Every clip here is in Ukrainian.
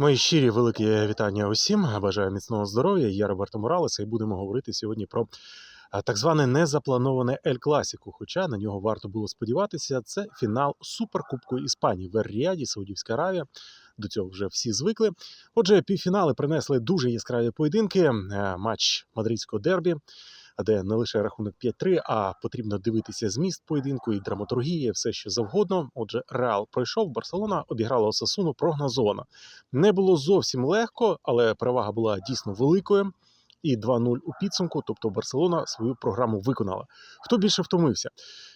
Мої щирі великі вітання усім. Бажаю міцного здоров'я. Я Роберто Моралес, і будемо говорити сьогодні про е, так зване незаплановане Ель Класіку. Хоча на нього варто було сподіватися. Це фінал Суперкубку Іспанії в Ер-Ріаді, Саудівська Аравія. До цього вже всі звикли. Отже, півфінали принесли дуже яскраві поєдинки. Е, Матч мадридського дербі, де не лише рахунок 5-3, а потрібно дивитися зміст поєдинку і драматургія, все що завгодно. Отже, Реал пройшов, Барселона обіграла Осасуну прогнозовано. Не було зовсім легко, але перевага була дійсно великою. І 2-0 у підсумку, тобто Барселона свою програму виконала. Хто більше втомився?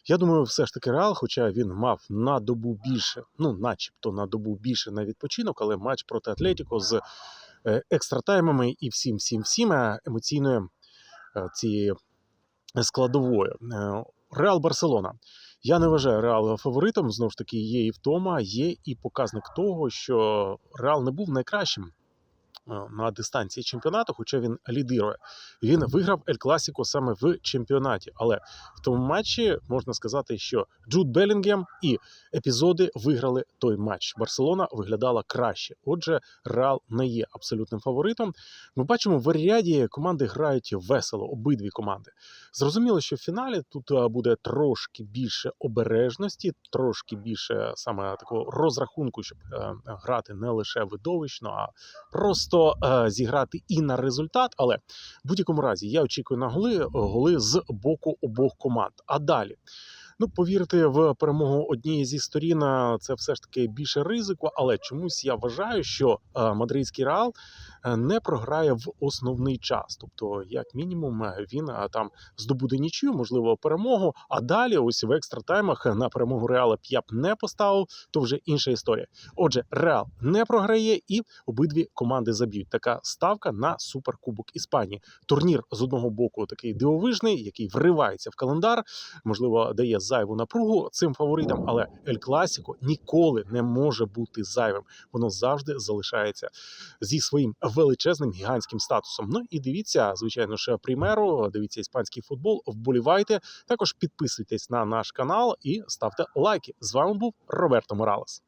Я думаю, все ж таки Реал, хоча він мав на добу більше, ну начебто на добу більше на відпочинок, але матч проти Атлетіко з е, екстратаймами і всім, всім, всім емоційною е, складової. Е, Реал Барселона. Я не вважаю Реал фаворитом. Знову ж таки, є і втома, є і показник того, що Реал не був найкращим е, на дистанції чемпіонату, хоча він лідирує. Він виграв Ель Класіко саме в чемпіонаті. Але в тому матчі можна сказати, що Джуд Белінгем і епізоди виграли той матч. Барселона виглядала краще. Отже, Реал не є абсолютним фаворитом. Ми бачимо в Аріаді команди грають весело, обидві команди. Зрозуміло, що в фіналі тут е, буде трошки більше обережності, трошки більше саме такого розрахунку, щоб е, грати не лише видовищно, а просто е, зіграти і на результат. Але в будь-якому разі я очікую на голи, голи з боку обох команд. А далі. Ну, повірити в перемогу однієї зі сторін е, це все ж таки більше ризику, але чомусь я вважаю, що е, мадридський реал е, не програє в основний час. Тобто, як мінімум, він там здобуде нічию, можливо, перемогу. А далі, ось в екстратаймах на перемогу Реала б я б не поставив, то вже інша історія. Отже, Реал не програє і обидві команди заб'ють. Така ставка на суперкубок Іспанії. Турнір з одного боку такий дивовижний, який вривається в календар, можливо, дає зайву напругу цим фаворитам, але Ель Класіко ніколи не може бути зайвим. Воно завжди залишається зі своїм величезним гігантським статусом. Ну і дивіться, звичайно ж, примеру, дивіться іспанський футбол, вболівайте. Також підписуйтесь на наш канал і ставте лайки. З вами був Роберто Моралес.